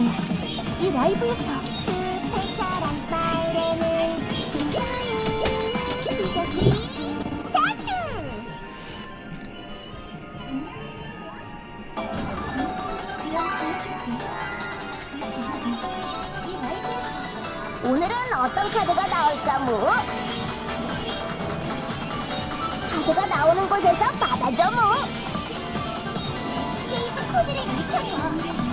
이 라이브에서 스페셜한 스마일에는 숨겨있는 비석이 스타트! 오늘은 어떤 카드가 나올까 뭐? 카드가 나오는 곳에서 받아줘 뭐? 세이브 코드를 입혀줘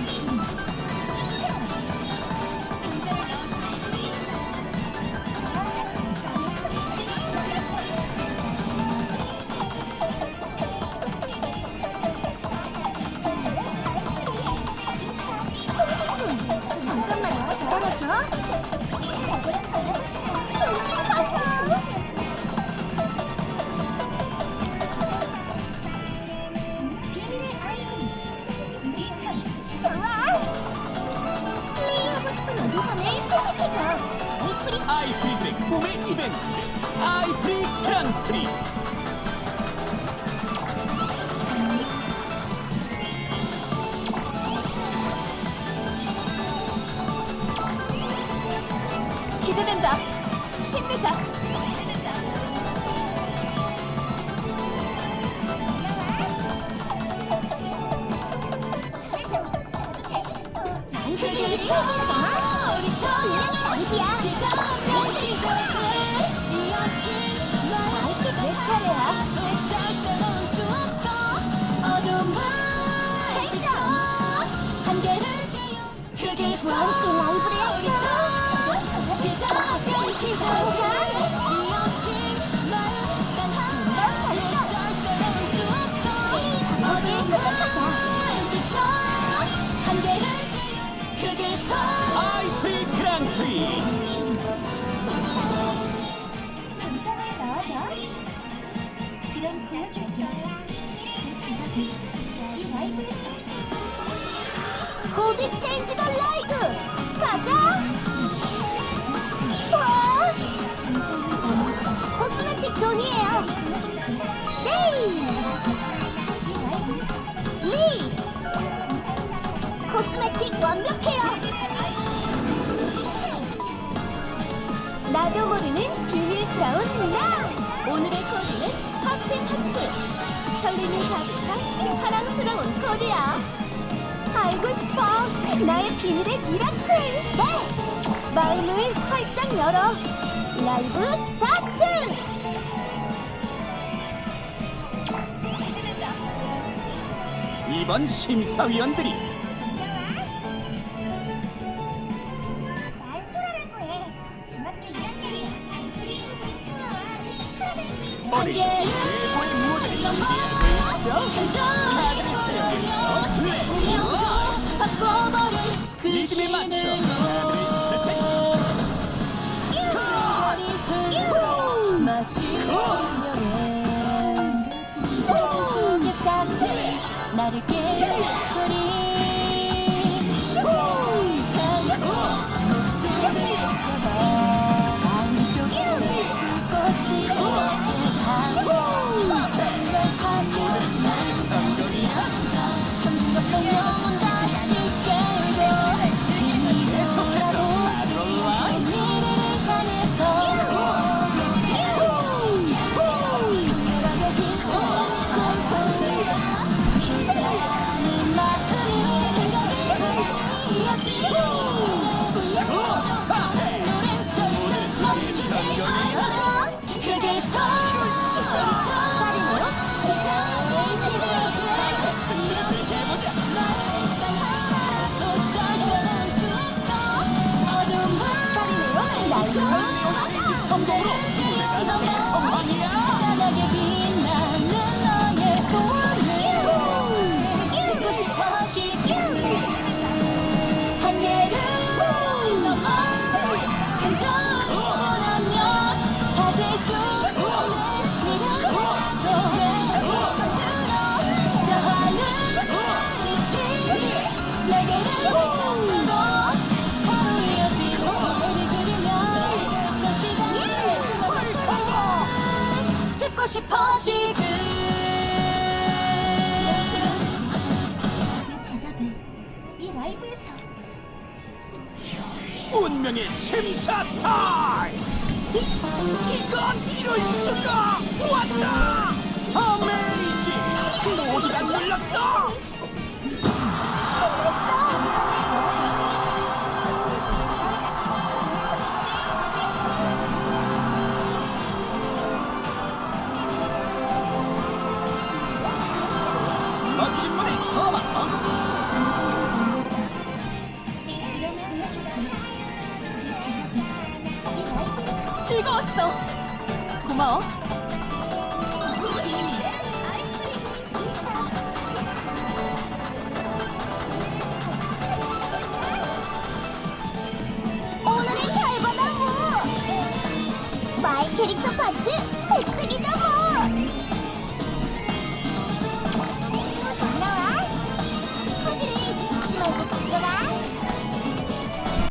좋아. 플레이하고 싶은 오디션을 선택해줘. 위프리 아이프리 봄의 이벤트 아이프리 그랑프리 기대된다. 힘내자. 내 차례야. 함께 라이브를 할까? 체인지 더 라이브 가자! 와 코스메틱 존이에요. 네! 리 코스메틱 완벽해요. 나도 모르는 비밀스러운 나. 오늘의 코드는 하트 하트. 설렘이 가득한 사랑스러운 코드야. 나의 비밀의 미라클. 네. 마음을 활짝 열어. 라이브 스타트. 이번 심사위원들이 난 소라라고 해 중학교 1학년이야 우리 좋아 오늘 최고의 무대를 기대하고 있어 카드를 나를 깨우 감독으로 싶어 지금 이 라이브에서 운명의 심사 타임! 이건 이럴 수가! 왔다! 어메이징! 모두가 놀랐어! 즐거웠어. 고마워. 오늘의 결과다 뭐 마이 캐릭터 파츠 획득이다